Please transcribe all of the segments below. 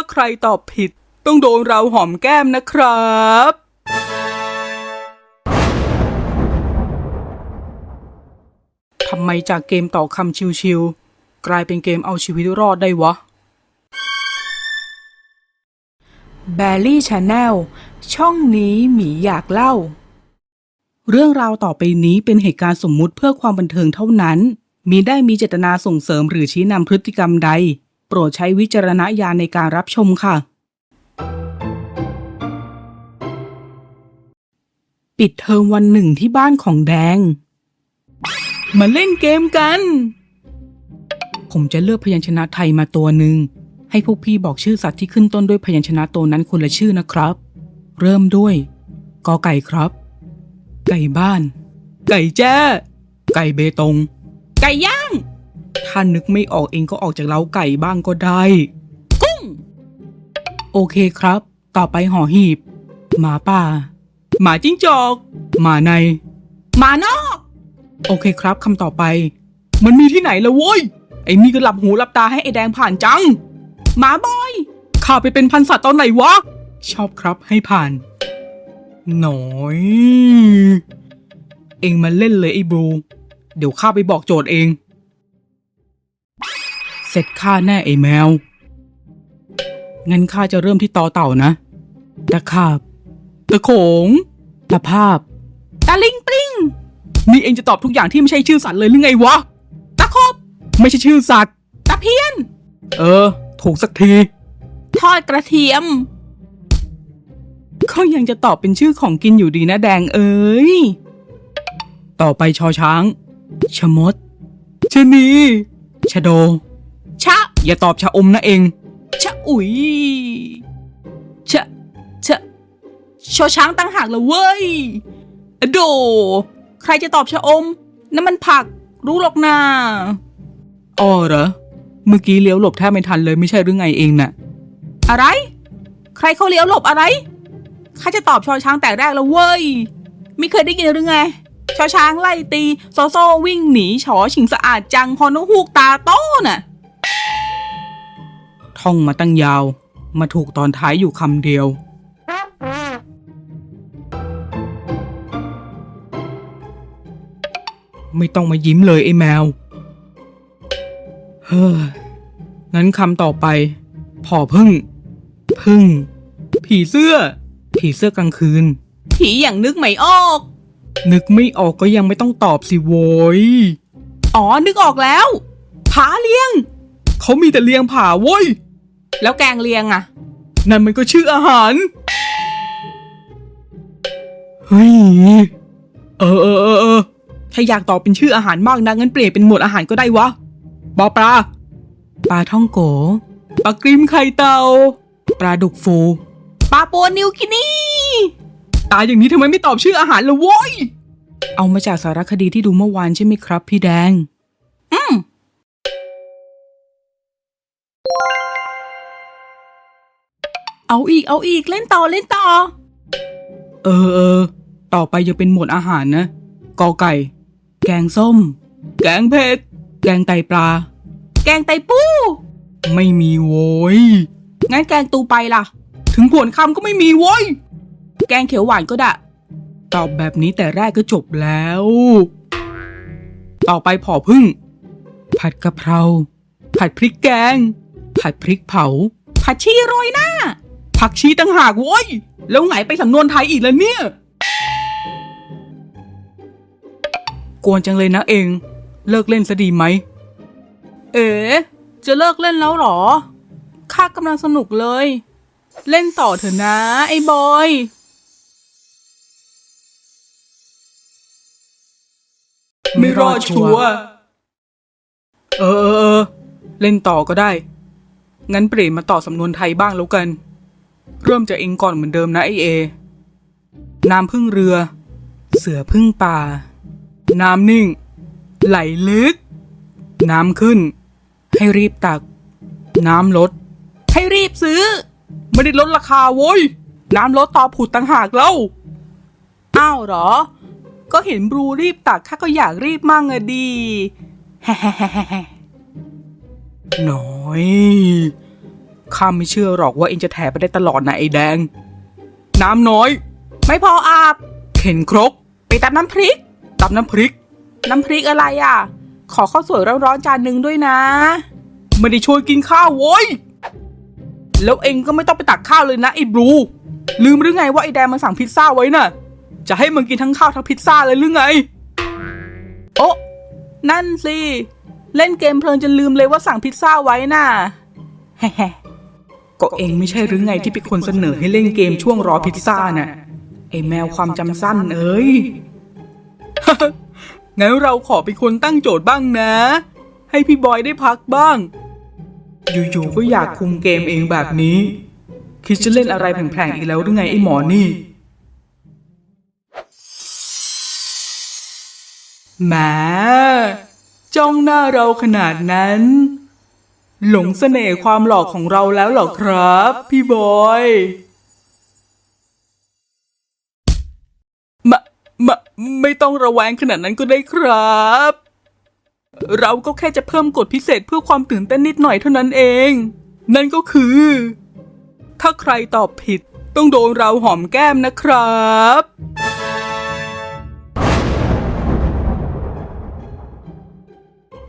าใครตอบผิด ต้องโดนเราหอมแก้มนะครับทำไมจากเกมต่อคำชิวๆ กลายเป็นเกมเอาชีวิตรอดได้วะแบลลี่ชาแนลช่องนี้หมีอยากเล่า เรื่องราวต่อไปนี้เป็นเหตุการณ์สมมุติเพื่อความบันเทิงเท่านั้น มีได้มีเจตนาส่งเสริมหรือชี้นำพฤติกรรมใด โปรดใช้วิจารณญาณในการรับชมค่ะ ปิดเทอมวันหนึ่งที่บ้านของแดง มาเล่นเกมกัน ผมจะเลือกพยัญชนะไทยมาตัวหนึ่ง ให้พวกพี่บอกชื่อสัตว์ที่ขึ้นต้นด้วยพยัญชนะตัวนั้นคนละชื่อนะครับ เริ่มด้วยกอไก่ครับ ไก่บ้าน ไก่แจ้ ไก่เบตง ไก่ย่าง ถ้านึกไม่ออกเองก็ออกจากเล้าไก่บ้างก็ได้ กุ้ง โอเคครับ ต่อไปห่อหีบ หมาป่า หมาจิ้งจอก หมาใน หมานอก โอเคครับคำต่อไป มันมีที่ไหนละโว้ย ไอ้นี่ก็หลับหูหลับตาให้ไอ้แดงผ่านจัง หมาบอยข้าไปเป็นพันสัตว์ตอนไหนวะ ชอบครับให้ผ่าน หน่อย เองมาเล่นเลยไอ้บรู เดี๋ยวข้าไปบอกโจทย์เอง เสร็จข้าแน่ไอ้แมว งั้นข้าจะเริ่มที่ตอเต่านะตะขาบตะโขงตะภาพ ตะลิงปลิง นี่เองจะตอบทุกอย่างที่ไม่ใช่ชื่อสัตว์เลยหรือไงวะ ตะคบ ไม่ใช่ชื่อสัตว์ ตะเพียน เออ ถูกสักที ทอดกระเทียม ก็ยังจะตอบเป็นชื่อของกินอยู่ดีนะแดงเอ้ย ต่อไปชอช้างชะมดชะนีชะโดชะ อย่าตอบชะอมนะเอง ชะอุ๋ยชะชะชอช้างตั้งหากเลยเว้ยอะโด ใครจะตอบชะอมนั่นมันผักรู้หรอกนาอ๋อเหรอ เมื่อกี้เลี้ยวหลบแทบไม่ทันเลยไม่ใช่หรือไงเองน่ะ อะไร ใครเขาเลี้ยวหลบอะไรข้าจะตอบชอช้างแต่แรกแล้วเว้ย ไม่เคยได้ยินหรือไง ชอช้างไล่ตี โซโซวิ่งหนีฉอฉิงสะอาดจัง พอนกฮูกตาโต้น่ะ ท่องมาตั้งยาว มาถูกตอนท้ายอยู่คำเดียว ไม่ต้องมายิ้มเลยไอ้แมว เฮ้อ งั้นคำต่อไป ผอพึ่ง พึ่ง ผีเสื้อ ผีเสื้อกลางคืน ผีอย่างนึกไม่ออก นึกไม่ออกก็ยังไม่ต้องตอบสิโว้ย อ๋อ นึกออกแล้ว ผาเลียง เขามีแต่เลียงผาโว้ย แล้วแกงเลียงอะนั่นมันก็ชื่ออาหาร เฮ้ย เออเออเออเออถ้าอยากตอบเป็นชื่ออาหารมากนะงั้นเปลี่ยนเป็นหมวดอาหารก็ได้วะปอปลา ปลาท่องโกปลากริมไข่เต่าปลาดุกฟู ปลาปัวนิวกินีตายอย่างนี้ทำไมไม่ตอบชื่ออาหารละโว้ย เอามาจากสารคดีที่ดูเมื่อวานใช่ไหมครับ พี่แดง เอาอีกเอาอีกเล่นต่อเล่นต่อ เออเออต่อไปจะเป็นหมวดอาหารนะกอไก่ แกงส้ม แกงเผ็ด แกงไตปลา แกงไตปู ไม่มีโว้ย งั้นแกงตูไปล่ะ ถึงผวนคำก็ไม่มีโว้ย แกงเขียวหวานก็ได้ ตอบแบบนี้แต่แรกก็จบแล้ว ต่อไปผอพึ่ง ผัดกะเพรา ผัดพริกแกง ผัดพริกเผา ผัดชีโรยหน้า ผักชีตั้งหากโว้ย แล้วไงไปสำนวนไทยอีกแล้วเนี่ย กวนจังเลยนะเอง เลิกเล่นซะดีไหม เอ๋จะเลิกเล่นแล้วเหรอ ข้ากำลังสนุกเลย เล่นต่อเถอะนะ ไอ้บอยไม่รอดชัวร์เออเออเออ เล่นต่อก็ได้ งั้นเปลี่ยนมาต่อสำนวนไทยบ้างแล้วกัน เริ่มจากเองก่อนเหมือนเดิมนะไอเอ น้ำพึ่งเรือ เสือพึ่งป่า น้ำนิ่ง ไหลลึก น้ำขึ้น ให้รีบตัก น้ำลด ให้รีบซื้อ ไม่ได้ลดราคาโว้ย น้ำลดต่อผุดต่างหากเล่าอ้าวเหรอ ก็เห็นบรูรีบตักข้าก็อยากรีบมั่งอะดีแฮ่ๆๆๆหน่อย ข้าไม่เชื่อหรอกว่าเองจะแถไปได้ตลอดนะไอ้แดง น้ำน้อย ไม่พออาบ เข็นครก ไปตับน้ำพริก ตับน้ำพริก น้ำพริกอะไรอะ ขอข้าวสวยร้อนๆจานหนึ่งด้วยนะ ไม่ได้ช่วยกินข้าวโว้ย แล้วเองก็ไม่ต้องไปตักข้าวเลยนะไอ้บลู ลืมหรือไงว่าไอ้แดงมันสั่งพิซซ่าไว้น่ะ จะให้มันกินทั้งข้าวทั้งพิซซ่าเลยหรือไง โอะนั่นสิ เล่นเกมเพลินจนลืมเลยว่าสั่งพิซซ่าไว้น่ะ แฮ่ๆ ก็เองไม่ใช่หรือไงที่เป็นคนเสนอให้เล่นเกมช่วงรอพิซซ่าน่ะ ไอแมวความจำสั้นเอ้ย งั้นเราขอเป็นคนตั้งโจทย์บ้างนะ ให้พี่บอยได้พักบ้าง อยู่ๆก็อยากคุมเกมเองแบบนี้ คิดจะเล่นอะไรแผลงๆอีกแล้วหรือไงไอ้หมอนี่แหมจ้องหน้าเราขนาดนั้น หลงเสน่ห์ความหลอกของเราแล้วหรอครับ พี่บอยมามาไม่ต้องระแวงขนาดนั้นก็ได้ครับ เราก็แค่จะเพิ่มกฎพิเศษเพื่อความตื่นเต้นนิดหน่อยเท่านั้นเอง นั่นก็คือ ถ้าใครตอบผิด ต้องโดนเราหอมแก้มนะครับ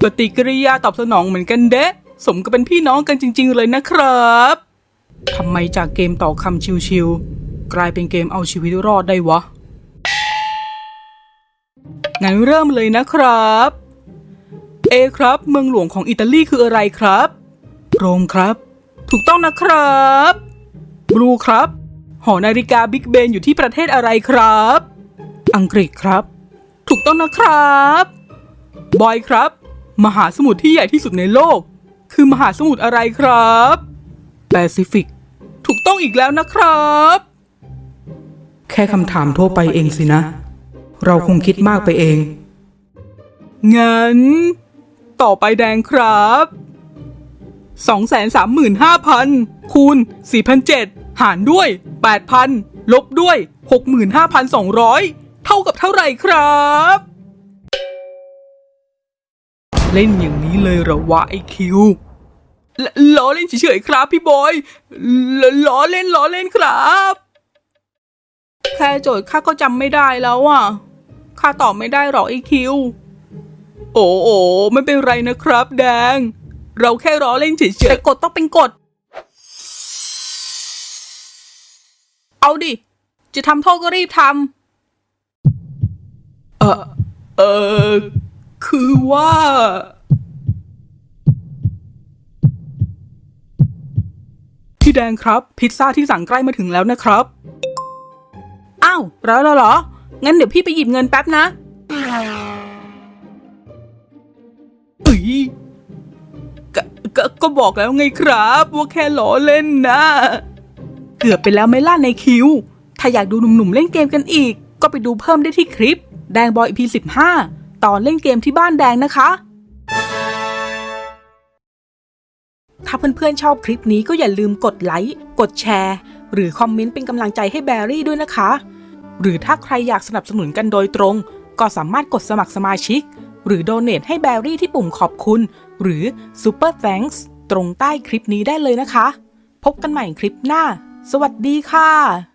ปฏิกิริยาตอบสนองเหมือนกันเดะ สมกับเป็นพี่น้องกันจริง ๆ เลยนะครับทำไมจากเกมต่อคำชิวๆกลายเป็นเกมเอาชีวิตรอดได้วะ งั้นเริ่มเลยนะครับ เอครับ เมืองหลวงของอิตาลีคืออะไรครับ โรมครับ ถูกต้องนะครับ บลูครับ หอนาฬิกาบิ๊กเบนอยู่ที่ประเทศอะไรครับ อังกฤษครับ ถูกต้องนะครับ บอยครับ มหาสมุทรที่ใหญ่ที่สุดในโลก คือมหาสมุทรอะไรครับแปซิฟิก ถูกต้องอีกแล้วนะครับ แค่คำถามทั่วไปเองสินะ เราคงคิดมากไปเอง งั้น ต่อไปแดงครับ 235,000 คูณ4,007หารด้วย 8,000 ลบด้วย 65,200 เท่ากับเท่าไหร่ครับ เล่นอย่างนี้เลยเหรอวะไอคิวลล้อเล่นเฉยๆครับพี่บอยลล้อเล่นล้อเล่นครับ แค่โจทย์ข้าก็จำไม่ได้แล้วอะข้าตอบไม่ได้หรอกไอคิว โอ้โอไม่เป็นไรนะครับ แดง เราแค่ล้อเล่นเฉยๆแต่กฎต้องเป็นกฎ เอาดิ จะทำโทษก็รีบทำเออเออ คือว่า พี่แดงครับ พิซซ่าที่สั่งใกล้มาถึงแล้วนะครับ อ้าวรอแล้วเหรอ งั้นเดี๋ยวพี่ไปหยิบเงินแป๊บนะเอ้ยกกก็บอกแล้วไงครับ ว่าแค่ล้อเล่นนะ เกือบไปแล้วไม่ล่าในคิว ถ้าอยากดูหนุ่มๆเล่นเกมกันอีก ก็ไปดูเพิ่มได้ที่คลิป แดงบอย EP 15 ตอนเล่นเกมที่บ้านแดงนะคะ ถ้าเพื่อนๆชอบคลิปนี้ก็อย่าลืมกดไลค์ กดแชร์ หรือคอมเมนต์เป็นกำลังใจให้แบรี่ด้วยนะคะ หรือถ้าใครอยากสนับสนุนกันโดยตรง ก็สามารถกดสมัครสมาชิก หรือโดเน a ให้แบรี่ที่ปุ่มขอบคุณ หรือ Super Thanks ตรงใต้คลิปนี้ได้เลยนะคะ พบกันใหม่คลิปหน้า สวัสดีค่ะ